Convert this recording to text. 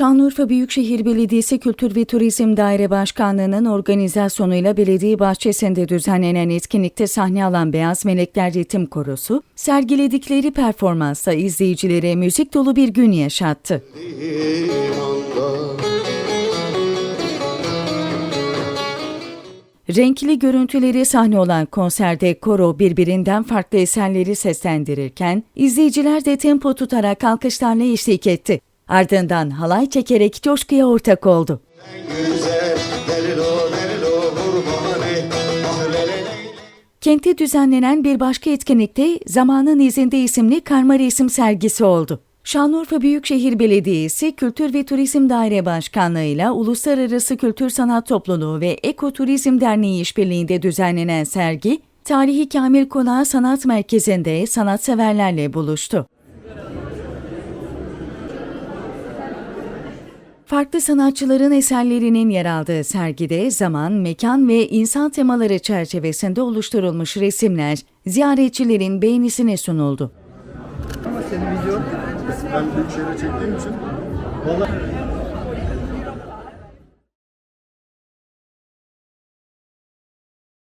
Şanlıurfa Büyükşehir Belediyesi Kültür ve Turizm Daire Başkanlığı'nın organizasyonuyla belediye bahçesinde düzenlenen etkinlikte sahne alan Beyaz Melekler Ritim Korosu, sergiledikleri performansla izleyicilere müzik dolu bir gün yaşattı. Renkli görüntüleri sahne olan konserde koro birbirinden farklı eserleri seslendirirken, izleyiciler de tempo tutarak alkışlarla eşlik etti. Ardından halay çekerek coşkuya ortak oldu. Kente düzenlenen bir başka etkinlikte Zamanın İzinde isimli karma resim sergisi oldu. Şanlıurfa Büyükşehir Belediyesi Kültür ve Turizm Daire Başkanlığı ile Uluslararası Kültür Sanat Topluluğu ve Ekoturizm Derneği işbirliğinde düzenlenen sergi, Tarihi Kamil Konağı Sanat Merkezi'nde sanatseverlerle buluştu. Farklı sanatçıların eserlerinin yer aldığı sergide zaman, mekan ve insan temaları çerçevesinde oluşturulmuş resimler ziyaretçilerin beğenisine sunuldu. Ama senin video Ben büyük şehre çektiğim için. Vallahi